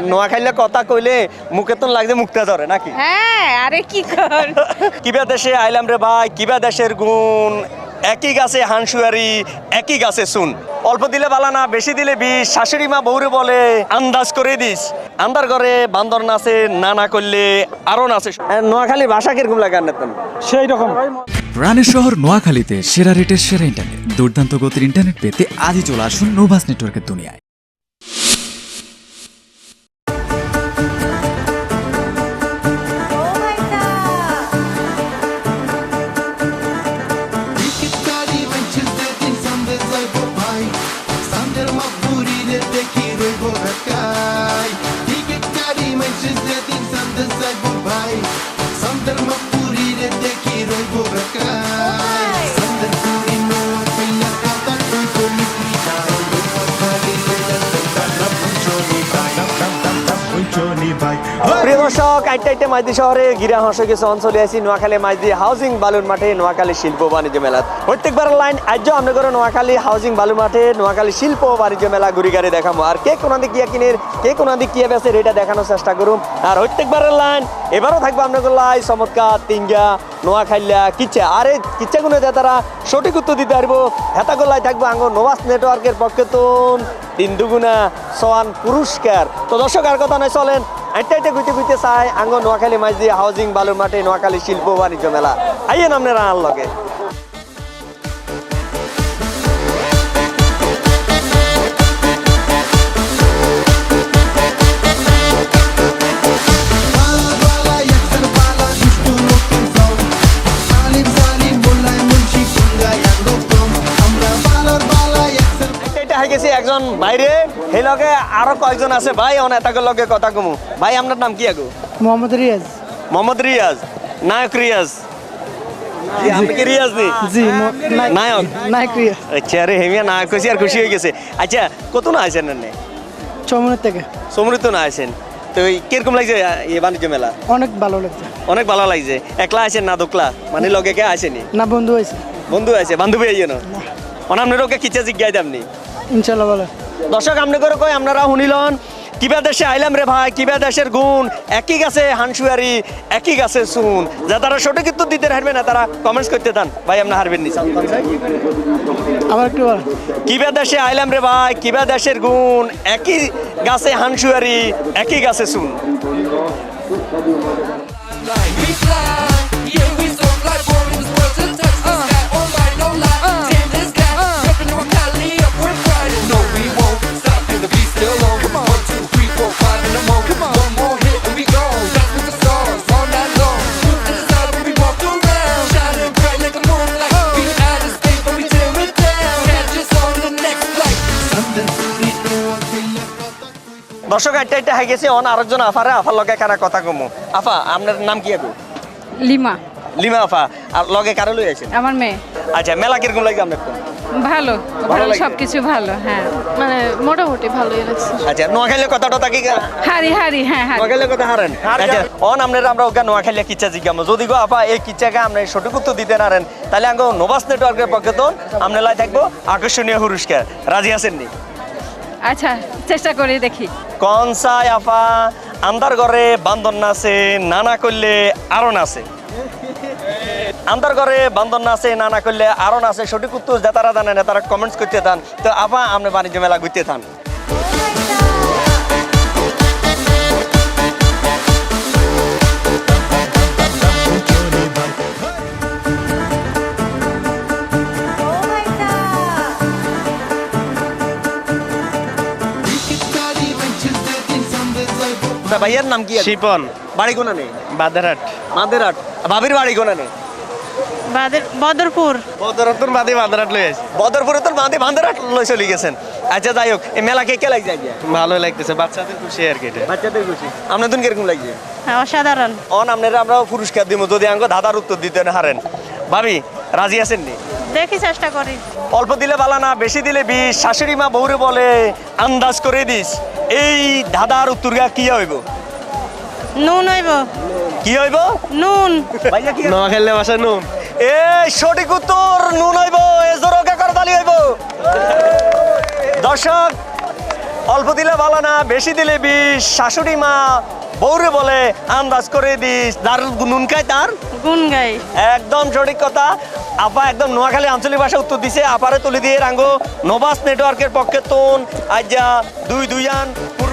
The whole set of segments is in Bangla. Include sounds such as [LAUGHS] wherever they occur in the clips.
নোয়াখাইলে কথা কইলে মুখে তো লাগছে মুক্তা ধরে নাকি? হ্যাঁ আরে কি কর? কিবা দেশে আইলাম রে ভাই কিবা দেশের গুণ একই গাছে হাঁসুয়ারি একই গাছে শুন অল্প দিলে বালা না বেশি দিলে বিষ শাশুড়ি মা বউরে বলে আন্দাজ করে দিস। আন্দার ঘরে বান্দর নাচে না না করলে আরও নাচে। নোয়াখালী ভাষা কীরকম লাগে সেই রকম। প্রাণের শহর নোয়াখালীতে সেরা রেটের সেরা ইন্টারনেট দুর্দান্ত গতির ইন্টারনেট পেতে আজই চলে আসুন নোভাস নেটওয়ার্কের দুনিয়ায়। আইটে আইটে মাইদি শহরে গিরা হাঁসে কিছু অঞ্চলে আছি নোয়াখালী মাইদি হাউজিং বালুর মাঠে নোয়াখালী শিল্প বাণিজ্য মেলা। প্রত্যেকবার লাইন আজ আমরা করে নোয়াখালী হাউজিং বালুর মাঠে নোয়াখালী শিল্প বাণিজ্য মেলা ঘুরি গাড়ি দেখাবো আর কে কোন দিক কিয়া কিনে কে কোন দিক কিয়া বেছে এটা দেখানোর চেষ্টা করুম। আর প্রত্যেকবারের লাইন এবারও থাকব আপনাদের লাই চমৎকার তিঙ্গা নোয়াখাইলা কিচ্ছা আরে কিচ্ছা গুলো দিয়ে তারা সঠিক উত্তর দিতে পারব হেতা গোল্লাই থাকব আঙ্গ নোভাস নেটওয়ার্কের পক্ষে তো তিন দুগুণা সোয়ান পুরস্কার। তো দর্শক, আর কথা নয় চলেন এটাইতে ঘুরতে ঘুরতে চাই, আঙ্গ নোয়াখালী মাছ দিয়ে হাউজিং বালুর মাঠে নোয়াখালী শিল্প বাণিজ্য মেলা। আইয়ে নামনে রানার লগে। একজন বাইরে। লগে আরও কয়েকজন আছে। ভাই অন এটাকে লগে কথা কমু। ভাই আপনার নাম কি আগু? মোহাম্মদ রিয়াজ। মোহাম্মদ রিয়াজ। নায়ক রিয়াজ। জি, আপনি কি রিয়াজ নি? জি নায়ক- নায়ক। নায়ক রিয়াজ। আচ্ছা আরে হেমিয়া নায়ক হয়েছি আর খুশি হয়ে গেছে। আচ্ছা কত না আছেন এনে? চৌমনের থেকে। সমৃদ্ধ না আছেন। তো কীরকম লাগছে এই বাণিজ্য মেলা? অনেক ভালো লাগছে। অনেক ভালো লাগছে। একলা আছেন না দোকলা? মানে লগে কে আসেনি? না বন্ধু হয়েছে। বন্ধু আছে বান্ধবী আইয়ে না। অনামনের ওকে কিচ্ছা জিজ্ঞাই দামনি। ইনশাল্লাহ ভালো। দর্শক আপনি করে কই আপনারা শুনিলন কিবা দেশে আইলাম রে ভাই কিবা দেশের গুণ। একই গাছে হানসুয়ারি একই গাছে শুন যা তারা সঠিক উত্তর দিতে হারবে না তারা কমেন্টস করতে দেন। ভাই আপনার হারবেন নি। আবার একটু কিবা দেশে আইলাম রে ভাই কিবা দেশের গুণ। একই গাছে হানসুয়ারি একই গাছে শুন দর্শক একটা একটা হয়ে গেছে অন আরেকজন আফারে আফার লগে কারা কথা কমু? আফা আপনার নাম কি আগু লিমা। লিমা আফা আর লগে কারও লই আছেন আমার মেয়ে। আচ্ছা মেলা কীরকম লাগে আপনার ভালো ভালো সবকিছু ভালো হ্যাঁ। মানে মোটামুটি ভালোই লাগছে। আচ্ছা নোয়াখালী কথাটা তাকি হারি হারি হ্যাঁ নোয়াখালী কথা হারেন? আচ্ছা অন আপনারা আমরা ওকে নোয়াখালী কিচ্ছা জিজ্ঞাম। যদি গো আপা এই কিচ্ছাকে আপনি সঠিক উত্তর দিতে নারেন তাহলে আঙ্গো নোবাস নেটওয়ার্কের পক্ষে তো আপনার লাই থাকব। আকর্ষণীয় পুরস্কার রাজি আছেন নি? আচ্ছা চেষ্টা করে, দেখি। কনসাই আপা আন্দার ঘরে বান্দর নাচে, নানা করলে আরও নাচে। আন্দার ঘরে বান্দর নাচে, নানা করলে আরও নাচে। সঠিক উত্তর যাতারা জানেন তারা কমেন্টস করতে থান তো আপা আপনি বাণিজ্য মেলা ঘুরতে থান তা ভাইয়ের নাম কি? শিপন। বাড়ি কোনা নেই? বাদারহাট। মাদেরহাট ভাবির বাড়ি কোনা নেই? বদরপুর। বদরতুন বাদে বাদারহাট লই বদরপুরে তো চলে গেছেন। আচ্ছা যাই হোক এই মেলা কে কে ভালো লাগতেছে বাচ্চাদের খুশি আর কি বাচ্চাদের খুশি। আপনাদের কীরকম লাগছে? হ্যাঁ অসাধারণ। অন আপনারা আমরা পুরস্কার দিব যদি আঙ্গ দাদার উত্তর দিতে হারেন। ভাবি রাজি আছেন নি? দেখি চেষ্টা করি। অল্প দিলে বালা না বেশি দিলে বিষ। শাশুড়ি মা বউরে বলে আন্দাজ করে দিস এই ধাঁধার উত্তরগা কি হইব? নুন হইব। কি হইব? নুন। ভাইয়া কি নোয়াখালী ভাষা নুন। এই সঠিক উত্তর নুন হইব এ জোরকে করতালি হইব। দর্শক অল্প দিলে ভালো না বেশি দিলে বিষ। শাশুড়ি মা বউরে বলে আন্দাজ করে দিস দারুল নুন খায় তার? গুন গাই। একদম সঠিক কথা। আপা একদম নোয়াখালী আঞ্চলিক ভাষা উত্তর দিছে আপারে তুলে দিয়ে রাঙ্গো নোভাস নেটওয়ার্কের পক্ষে তোন আজ্জা দুই দুইয়ান পুরস্কার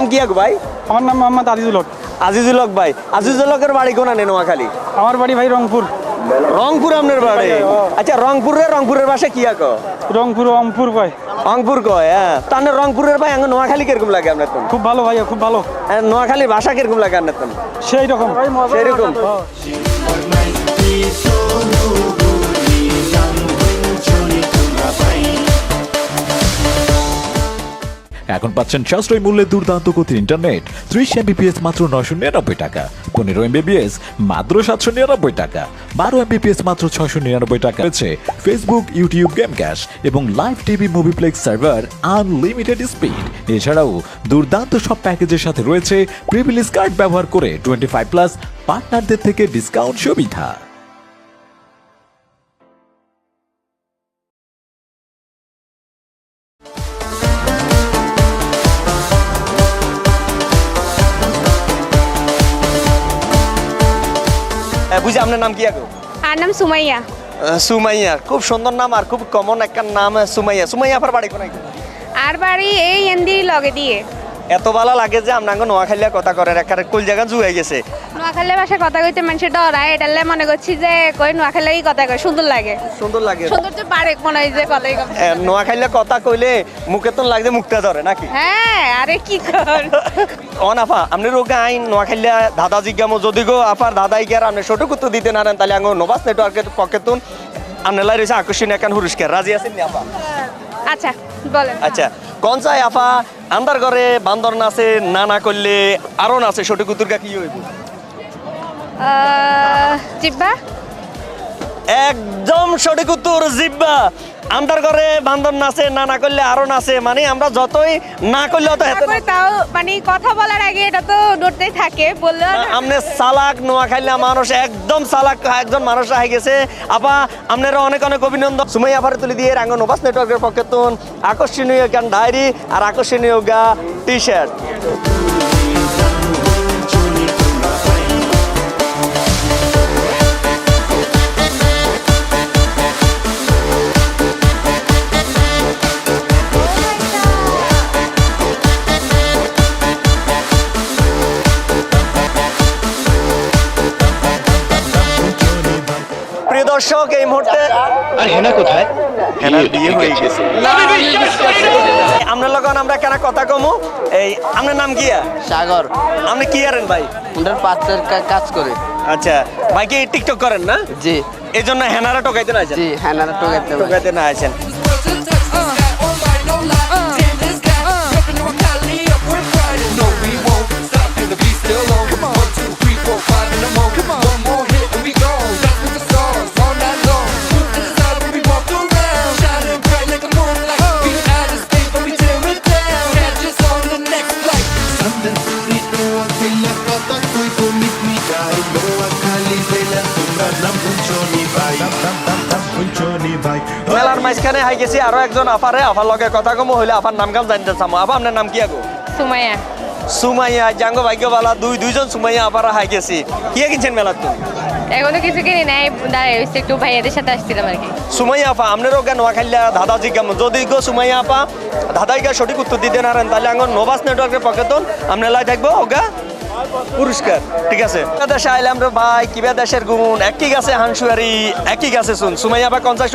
নাম কি আগো ভাই? আমার নাম মোহাম্মদ আজিজুল হক। আজিজুল হক ভাই। আজিজুল হকের বাড়ি কোনা নে নোয়াখালী? আমার বাড়ি ভাই রংপুর। রংপুর আপনার বাড়ি? আচ্ছা রংপুরের রংপুরের ভাষা কি আকো? রংপুর অমপুর কয়। রংপুর কয় হ্যাঁ। তাহলে রংপুরের ভাই আঙ্গ নোয়াখালী কীরকম লাগে আপনার খুব ভালো ভাইয়া খুব ভালো। নোয়াখালীর ভাষা কীরকম লাগে আপনার তো সেই রকম। সেরকম এখন পাচ্ছেন সাশ্রয়ী মূল্যে দুর্দান্ত গতির ইন্টারনেট। ত্রিশ এমবিপিএস মাত্র নশো নিরানব্বই টাকা, পনেরো এমবিপিএস মাত্র সাতশো নিরানব্বই টাকা, বারো এমবিপিএস মাত্র ছয়শো নিরানব্বই টাকা রয়েছে ফেসবুক ইউটিউব গেম ক্যাশ এবং live TV Movieplex server unlimited speed এছাড়াও দুর্দান্ত সব প্যাকেজের সাথে রয়েছে প্রিভিলেজ কার্ড ব্যবহার করে টোয়েন্টি ফাইভ প্লাস পার্টনারদের থেকে ডিসকাউন্ট সুবিধা। আপনার নাম কি আগে? আর নাম সুমাইয়া। সুমাইয়া। খুব সুন্দর নাম আর খুব কমন একটা নাম সুমাইয়া। সুমাইয়া আপনার বাড়ি কোনায়? আর বাড়ি এই এন্দি লগে দিয়ে। এত ভালো লাগে যে আপনাকে নোয়াখালিয়া কথা করে একারে কুল জায়গা জুয়ে গেছে। নোয়াখালী ভাষা কথা কইতে মানুষের ডরায় এটালে মনে করছি যে কই নোয়াখালী কথা কয় সুন্দর লাগে। সুন্দর লাগে। সুন্দর তো পারে মনে হয় যে কথাই নোয়াখালিয়া কথা কইলে মুখে তো লাগছে মুখটা ধরে নাকি? হ্যাঁ আরে কি কর। [LAUGHS] অন আফা আপনি রোগে আইন নোয়াখালিয়া দাদা জিজ্ঞামো যদি গো আফার দাদাই গিয়ার আপনি ছোট কুত্তু দিতে না তাহলে আঙ্গো নবাস নেটওয়ার্কের পক্ষে তুন আপনি লাই রয়েছে আকর্ষণীয় একান পুরস্কার। রাজি আছেন নি আফা? আচ্ছা বলেন। আচ্ছা কোন চাই আফা? আন্দার ঘরে বান্দর নাচে না না করলে আরও নাচে সঠিক কুতুর গা কি হইব? জিব্বা একদম সঠিক উত্তর জিব্বা আন্দার ঘরে বান্দর নাচে না না করলে আরও নাচে। মানে আমরা যতই না করলে অত তাও মানে কথা বলার আগে এটা তো ডরতেই থাকে বললে আমনে সালাক নোয়া খাইলে মানুষ একদম সালাক একজন মানুষ হয়ে গেছে। আপা আপনারা অনেক অনেক অভিনন্দন। সুমাই আবার তুলে দিয়ে রাঙ্গ নোবাস নেটওয়ার্কের পক্ষে তুন আকর্ষণীয় গান ডায়েরি আর আকর্ষণীয় গা টি শার্ট শখ এই মুহূর্তে আর হেনা কোথায়? হেনা বিয়ে হয়ে গেছে। আপনার লগন আমরা কেন কথা কমু। এই আপনার নাম কিয়া সাগর। আপনি কি আরেন ভাই? আপনার পাঁচের কাজ করে। আচ্ছা ভাই কি টিকটক করেন না? জি। এই জন্য হেনারা টকাইতে না জি হেনারা টোকাইতে টোকাইতে না আছেন। মাঝখানে হাই গেছি আরও একজন আফারে আফার লগে কথা কমু হইলে আফার নাম গাম জানতে চামু। আফা আপনার নাম কি আগো সুমাইয়া। সুমাইয়া জাঙ্গ ভাগ্যবালা দুই দুইজন সুমাইয়া আপারা হাই গেছি। কি কিনছেন মেলার তো এখনও কিছু কিনি নাই দাঁড়াই হয়েছে একটু ভাইয়াদের সাথে আসছিলাম আর কি। সুমাইয়া আপা আপনারও কেন নোয়াখাইলা দাদা জিজ্ঞাম যদি গো সুমাইয়া আপা দাদাই গা সঠিক উত্তর দিতে না তাহলে আঙ্গন নোবাস নেটওয়ার্কের পক্ষে তো আপনার লাই থাকব ওগা পুরস্কার, ঠিক আছে? দেশে আইলাম রে ভাই কিবা দেশের গুণ একই গাছে হাংসুয়ারি, একই গাছে শুন সুমাইয়া বা কনসার্ট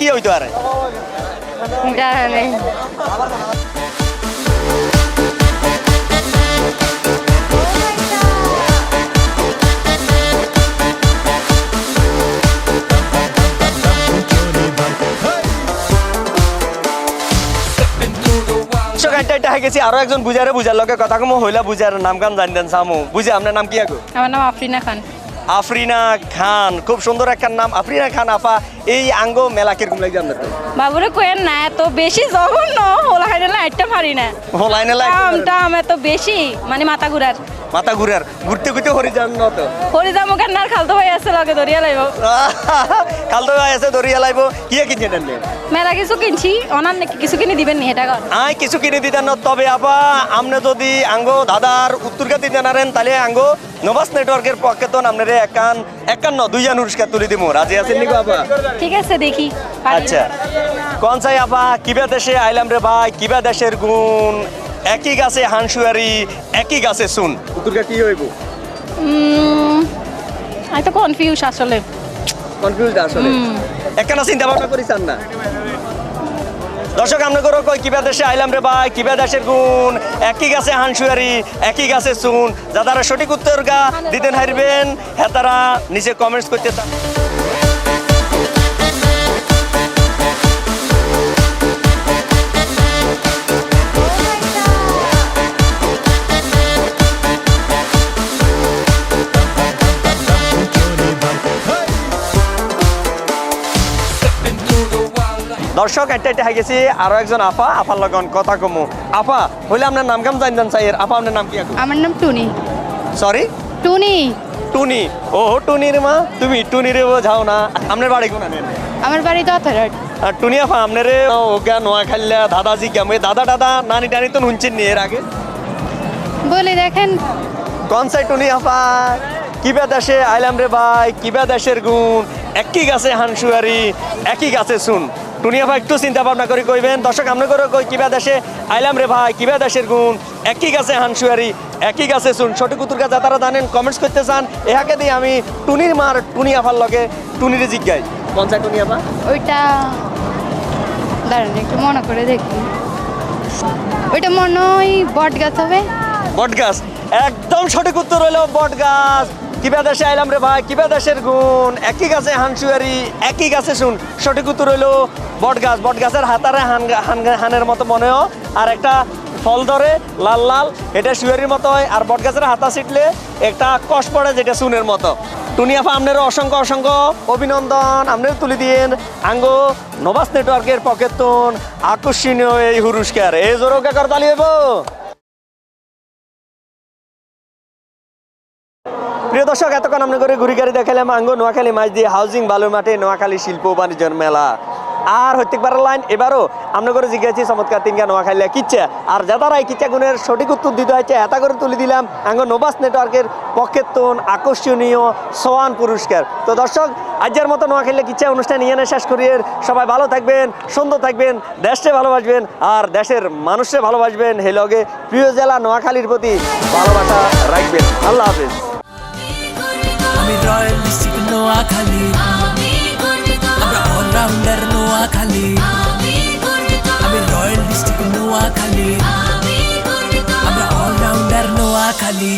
কি হইতো আরে? জানা গেছি আরও একজন বুঝারে বুঝার লগে কথা কম হইলা বুঝার নাম গান দেন সামু। বুঝে আপনার নাম কি আগো? আমার নাম আফরিনা খান। আফরিনা খান খুব সুন্দর একটা নাম। আফরিনা খান আপা এই আঙ্গ মেলা কীরকম লাগে আপনার তো? বাবুরে কোয়েন না এত বেশি জঘন্য। খাইলে লাইটটা পারি না। ও লাইনে লাইন দাম টাম এত বেশি মানে মাথা ঘুরার। মাথা ঘুরার ঘুরতে ঘুরতে না তো? হরিদা মুখের নার খালতো ভাই আছে লগে ধরিয়া লাইব। [LAUGHS] কাল তো ভাই আছে দরিয়া লাইব। কি কিনছে নিয়ে মেলা কিছু কিনছি অনার নাকি কিছু কিনে দিবেন নি এটা আই কিছু কিনে দিতেন না তবে আপা আপনি যদি আঙ্গো দাদার উত্তর গাতি জানারেন তাহলে আঙ্গো নবাস নেটওয়ার্কের পক্ষে তো আপনারে একান একান্ন দুইজন পুরস্কার তুলে দিব রাজি আছেন নিকো আপা? ঠিক আছে দেখি। আচ্ছা। কোন চাই আপা কিবা দেশে আইলাম রে ভাই কিবা দেশের গুণ? একই গাছে হাঁসুয়ারি একই গাছে শুন উত্তরটা কি হইব? আমি তো কনফিউজ আসলে। কনফিউজ আসলে। একখানা চিন্তা ভাবনা করি চান না। দর্শক আমরা করো কই কিবা দেশে আইলাম রে ভাই কিবা দেশের গুণ। একই গাছে হাঁসুয়ারি একই গাছে শুন যারা সঠিক উত্তর গা দিতেন হারবেন হেতারা তারা নিচে কমেন্টস করতে দর্শক একটা একটা হয়ে গেছি। আরও একজন আপা আপার লগন কথা কমু। আপা হইলে আপনার নাম কাম জানতেন চাই আপা আপনার নাম কি আমার নাম টুনি। সরি টুনি। টুনি। ও টুনির মা। তুমি টুনি টুনিরে বোঝাও না। আপনার বাড়ি কোন আমার বাড়ি দথরাট আর টুনি আপা আপনার ওগা নোয়া খাইলা দাদাজি কেমন দাদা দাদা নানি টানি তো নুনছেন নি এর আগে। বলে দেখেন। কোন সাই টুনি আপা? কিবা দেশে আইলাম রে ভাই কিবা দেশের গুণ? একই গাছে হাঁসুয়ারি একই গাছে শুন টুনি আপা একটু চিন্তা ভাবনা করে কইবেন। দর্শক আমরা করে কই কিবা দেশে? আইলাম রে ভাই কিবা দেশের গুণ? একই গাছে হাঁসুয়ারি একই গাছে শুন সঠিক উত্তর গাছ তারা জানেন কমেন্টস করতে চান এহাকে দিয়ে আমি টুনির মার টুনি আপার লগে টুনিরে জিজ্ঞাই। কোন সাই টুনি আপা ওইটা দাঁড়ান একটু মনে করে দেখি। ওইটা মনে হয় বট গাছ হবে। বট গাছ একদম সঠিক উত্তর হলো বট গাছ কিবা দেশে আইলাম রে ভাই? কিবা দেশের গুণ? একই গাছে হাঁসুয়ারি একই গাছে শুন। সঠিক উত্তর হইল বট গাছ বট গাছের হাতারে হান হান- হানের মতো মনে হয়। আর একটা ফল ধরে, লাল লাল, এটা শুয়ারির মতো হয়। আর বট গাছের হাতা ছিটলে একটা কষ পড়ে যেটা সুনের মতো। টুনিয়াফা আপনার অসংখ্য অসংখ্য অভিনন্দন। আপনার তুলে দিয়েন আঙ্গো নবাস নেটওয়ার্কের পকেতন আকর্ষণীয় এই পুরস্কার এই জোরকে করতালি হইব। প্রিয় দর্শক, এতক্ষণ আমরা করে ঘুরি গাড়ি দেখালাম আঙ্গ নোয়াখালী মাছ দিয়ে হাউজিং বালুর মাঠে নোয়াখালী শিল্প বাণিজ্য মেলা। আর পারার লাইন, এবারও আমরা করে জিজ্ঞাসি চমৎকার তিনগা নোয়াখালী কিচ্ছে। আর যাতারা এই কিচ্ছা গুণের সঠিক উত্তর দিতে হয়েছে এত করে তুলে দিলাম আঙ্গ নোবাস নেটওয়ার্কের পক্ষের তোন আকর্ষণীয় সোয়ান পুরস্কার। তো দর্শক, আজকের মতো নোয়াখালী কিচ্ছা অনুষ্ঠান নিয়ে ইয়ে শেষ করিয়ে সবাই ভালো থাকবেন, সুন্দর থাকবেন, দেশকে ভালোবাসবেন, আর দেশের মানুষে ভালোবাসবেন। হেলগে প্রিয় জেলা নোয়াখালীর প্রতি ভালোবাসা রাখবেন। আল্লাহ হাফিজ। আমি রয়্যাল ডিস্ট্রিক্ট নোয়াখালী। আমরা অলরাউন্ডার নোয়াখালী। আমি রয়্যাল ডিস্ট্রিক্ট নোয়াখালী। আমরা অলরাউন্ডার নোয়াখালী।